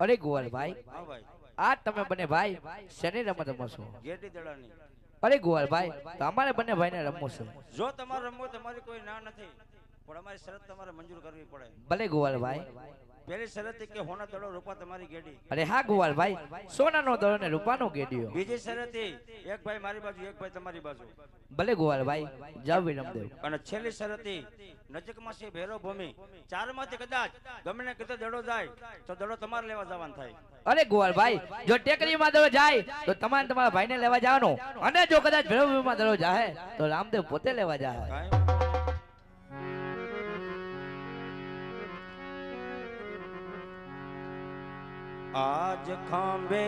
અરે ગોવાલભાઈ ભાઈ આ તમે બંને ભાઈ શેની રમત રમો છો? ગેટી દડાની. અરે ગોવાલભાઈ તમારે બંને ભાઈને રમવું છે. જો તમારે રમવું તમારી કોઈ ના નથી. પણ અમારી શરત તમારે મંજૂર કરવી પડે. ભલે ગોવાલભાઈ. પહેલી શરત એ કે હોના દડો રૂપા તમારી ગેડી. અરે હા ગોવાલભાઈ સોનાનો દડો ને રૂપાનો ગેડિયો બીજી શરત એ એક ભાઈ મારી બાજુ એક ભાઈ તમારી બાજુ. ભલે ગોવાલભાઈ જાવ વિરમદેવ. અને છેલ્લી શરત એ નજીકમાં છે ભેરો ભૂમિ ચારમાંથી કદાચ ગમે ને કદાચ દડો જાય તો દડો તમારે લેવા જવાનું થાય. અરે ગોવાલભાઈ જો ટેકરીમાં દડો જાય તો તમારે તમારા ભાઈને લેવા જવાનો. અને જો કદાચ ભેરવમાં દડો જાય તો રામદેવ પોતે લેવા જાય. આજ ખંભે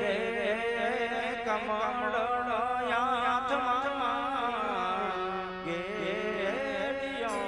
રે કમળો હાથમાં ગેડિયો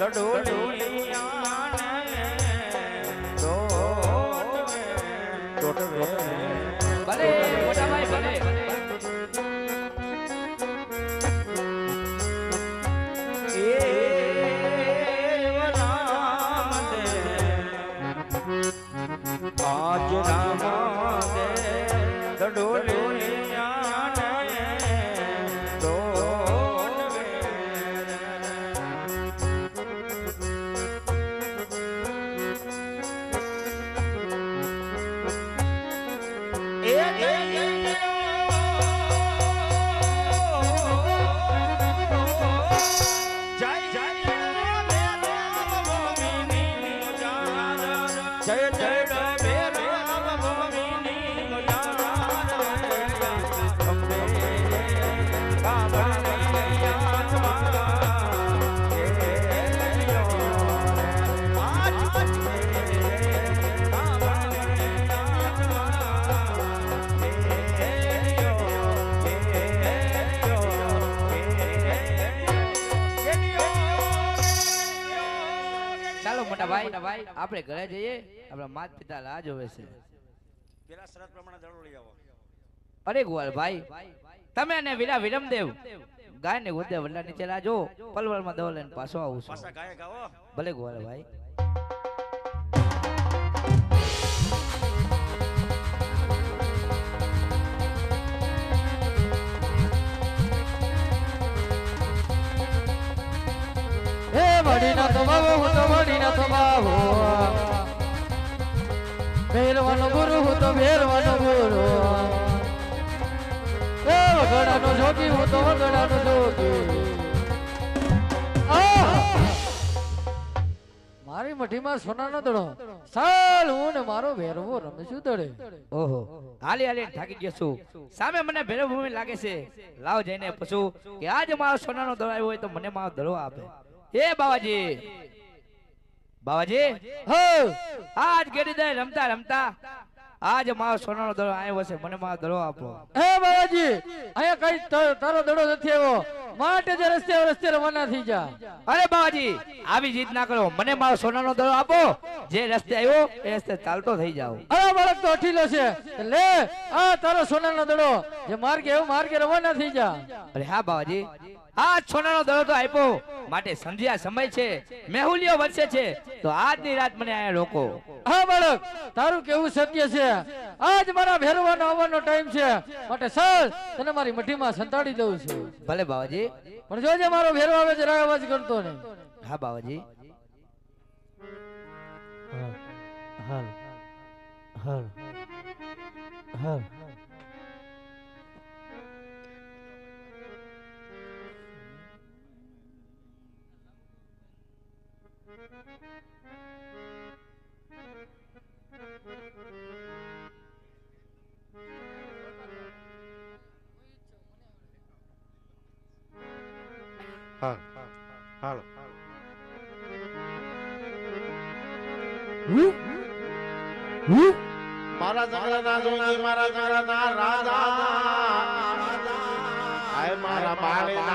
ದೊಡ್ಡ ભાઈ આપણે ઘરે જઈએ આપણા માતા પિતા રાહ જોવે છે. પેલા શરત પ્રમાણે દડો લઈ આવો. અરે ગોવાલભાઈ તમે અને વીરા વિરમદેવ ગાય ને ગોદે વલ્લા નીચે લાજો પલવલમાં દવા લઈને પાછો આવું છું. ભલે ગોવાલભાઈ હે તો હું તો વડીના ના બાબો ભેરવાનો ગુરુ હું તો ભેરવાનો ગુરુ એ વગડાનો જોગી હું તો વગડાનો જોગી. મારી મઠીમાં સોનાનો દડો. સાલ હું ને મારો ભેરવો રમશું દડે. ઓહો, હાલી હાલી, થાકી ગયો છું. સામે મને ભેરવ ભૂમિ લાગે છે. લાવ જઈને પૂછું કે આજ મારો સોનાનો દડો આવ્યો હોય તો મને મારો દડો આપે. એ બાવાજી. બાવાજી હો આજ ગેડી દે રમતા રમતા આજ મારો સોનાનો દડો આવ્યો છે મને મારો દડો આપો. હે બાવાજી અહીંયા કઈ તારો દડો નથી આવ્યો. માટે જે રસ્તે રસ્તે રવાના થઈ જા. અરે બાવાજી આવી જીત ના કરો. મને મારો સોનાનો દડો આપો. જે રસ્તે આવ્યો એ રસ્તે ચાલતો થઈ જાવ અરે બાળક તો અઠીલો છે. લે આ તારો સોનાનો દડો. જે માર્ગે એવું માર્ગે રવાના થઈ જા. અરે હા બાવાજી આ સોનાનો દડો તો આપ્યો. માટે સંધ્યા સમય છે. મેહુલિયો વરસે છે. તો આજની રાત મને અહીંયા રોકો. હા બાળક તારું કેવું સત્ય છે? આજ મારા ભેરવાનો આવવાનો ટાઈમ છે. માટે સર તને મારી મઠીમાં સંતાડી દઉં છું. ભલે બાવાજી. પણ જોજે મારો ભેરવો આવે જરા અવાજ કરતો નહીં. હા બાવાજી. હા હા હા હાલ મારા જંગલના જોગી મારા જંગલના રાધા આય મારા બાળીનાથના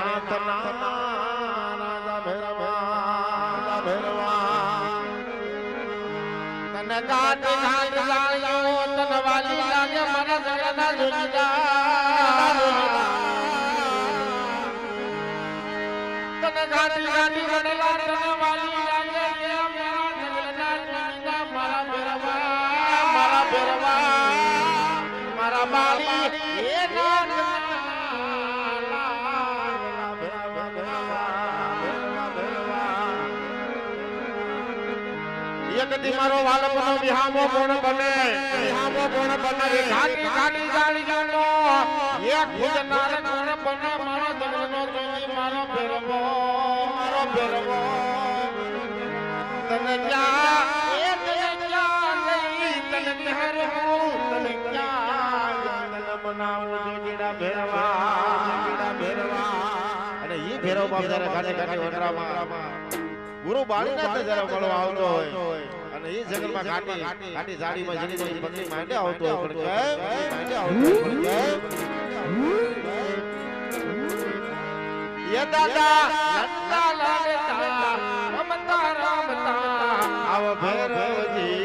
એકદી મારો વાલપનો વિહામો ગુણ બને? વિહામો ગુણ બને? ઘાટી ઘાટી જાણી જાણો એક ભુજનાર ગુણ બને? મારો જગતનો જોગી મારો ભેરવો મારો ભેરવો તને ક્યાં? એ તને ક્યાં લઈ તને બિહાર હું તને ક્યાં? તને બનાવું જોગીડા ભેરવા. જોગીડા ભેરવા. અને ઈ ભેરવ બાપ જ્યારે ઘાટે ઘાટે વડરામાં ગુરુ બાળીનાથ જરા મળવા આવતો હોય. અને એ જંગલમાં ઘાટી ઘાટી ઝાડીમાં જડી જડી પત્ની માંડે આવતો હોય. માંડે આવતો હોય. દાદા લંડા લાડતા રમતા રમતા આવ ભૈરવજી.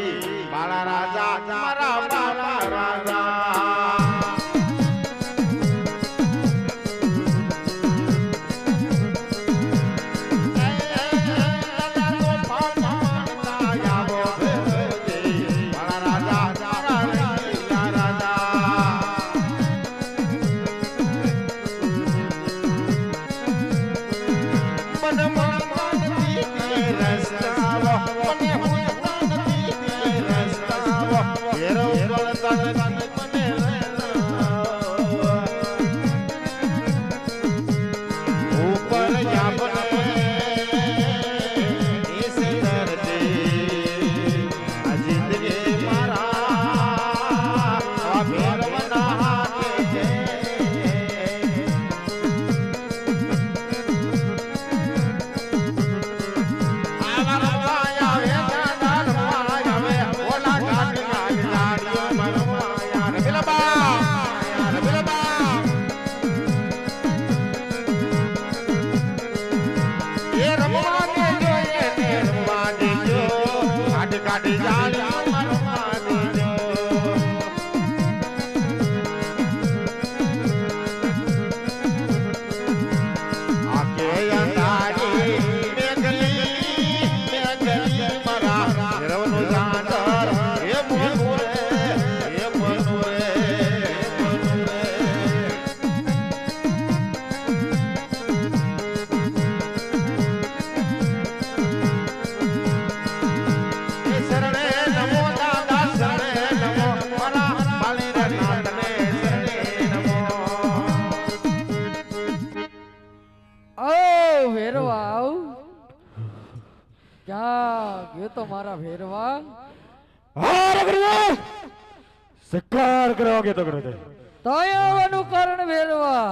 શિકાર વાગે કે તો ગુરુદેવ તોય આવવાનું કારણ ભેરવા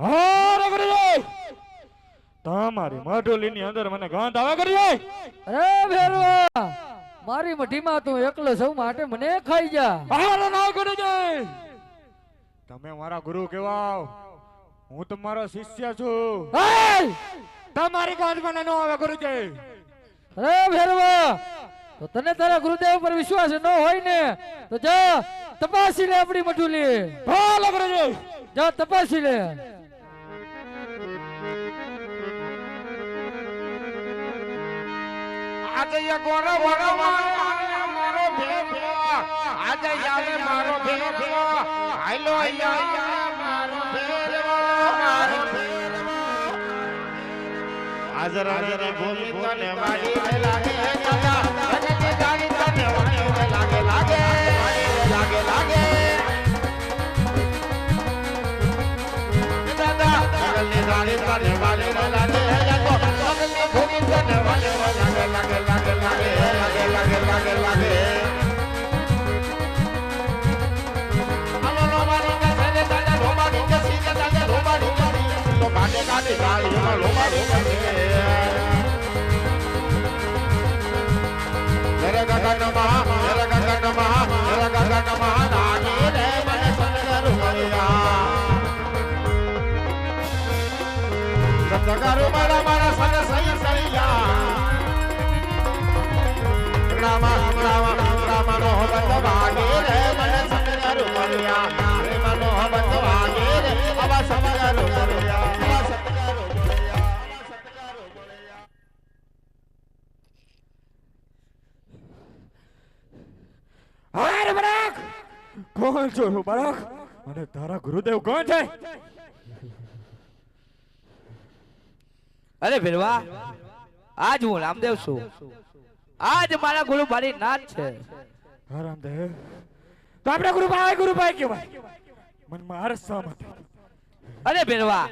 હારે ગુરુદેવ તમારી મઢોલીની અંદર મને ગાંઠ આવે ગુરુદેવ અરે ભેરવા મારી મઠીમાં તું એકલો સૌ માટે મને ખાઈ જા. હારે ના ગુરુદેવ તમે મારા ગુરુ કેવાવ હું તમારો શિષ્ય છું! તમારી ગાંઠ મને ન આવે ગુરુદેવ અરે ભેરવા તો તને તારા ગુરુદેવ પર વિશ્વાસ ન હોય ને તો જા તપાસી લે આપણી મઠુલી હાલો ગુરુદેવ જા તપાસી લે. આજે યગોરો વરો મારો ભેગો આજે યાવે મારો ભેગો હાલો યા મારો ભેગો મારો ભેગો હાજર હાજર ભૂમિ તને વાડી લાગે लॻे लॻे लॻे लॻे જગારો મારા મારા સન સહી સૈયા રામા રામા રામા નો બંધ વાગે રે, મને સગર રૂપિયા રે મનો બંધ કોણ છો બરાક? અને તારા ગુરુદેવ કોણ છે? અરે ભેરવા આજ હું રામદેવ છું. આજ મારા ગુરુ મારી નાથ છે. હા રામદેવ. તો આપણે ગુરુભાઈ ગુરુભાઈ કહેવાય. મનમાં હર્ષ સહમત અરે ભેરવા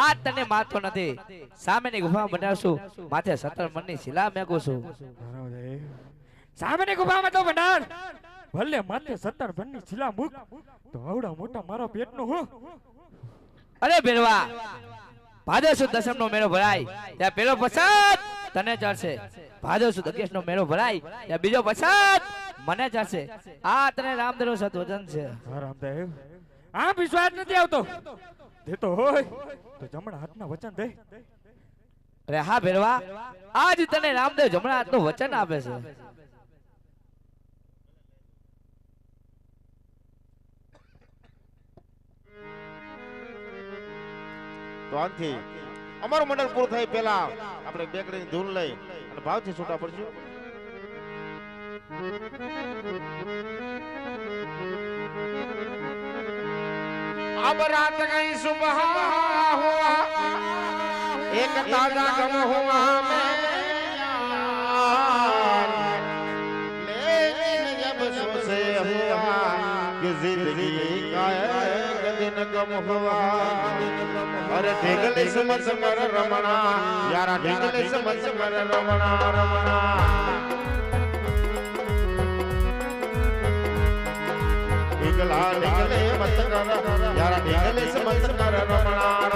આ તને માથો નથી. સામેની ગુફા બનાવશું માથે સતર મનની શિલા મેકું છું. રામદેવ. સામેની ગુફામાં તો ભંડાર. ભલે માથે સત્તર મનની શિલા મૂક તો આવડા મોટા મારા પેટનું હું. અરે ભેરવા ભાદર સુદ દસમ નો મેળો ભરાય ત્યાં પેલો પ્રસાદ તને ચડશે ભાદર સુદ અગિયાર નો મેળો ભરાય ત્યાં બીજો પ્રસાદ મને ચડશે આ તને રામદેવનું સત્વચન છે. રામદેવ. આ વિશ્વાસ નથી આવતો. દેતો હોય તો જમણા હાથના વચન દે. અરે હા ભેરવા. આજ તને રામદેવ જમણા હાથનું વચન આપે છે. તો આથી અમારું મંડળ પૂરું થાય પહેલા આપણે બેકડીની ધૂન લઈ અને ભાવથી છૂટા પડશું. અબ રાત ગઈ સુબહ હુઆ એક તાજા ગમ હુઆ મેં जिंदगी का एक दिन गम हुआ। અરે ઢેગલે સમર સમર રમણા. યારા ઢેગલે સમર સમર રમણા રમણા. ઢેગલા ઢેગલે મત કર યારા ઢેગલે સમર સમર રમણા.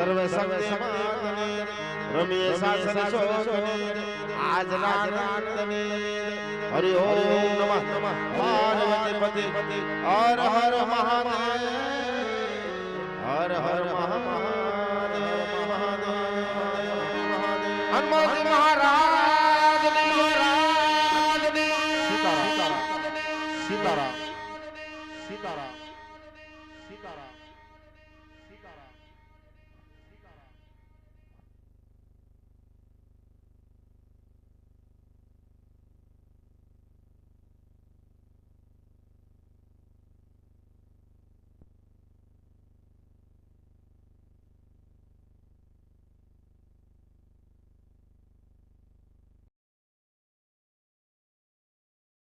સર્વે સંદેવાદને રમીએ સાસન શોકને આજ રાતને હરિ ઓમ નમઃ. નમઃ. પાર્વતી પતિ હર હર મહાદેવ. હર હર મહાદેવ. હનુમાનજી મહારાજની મહારાજની સીતારામ સીતારામ. સીતારામ. સીતારામ.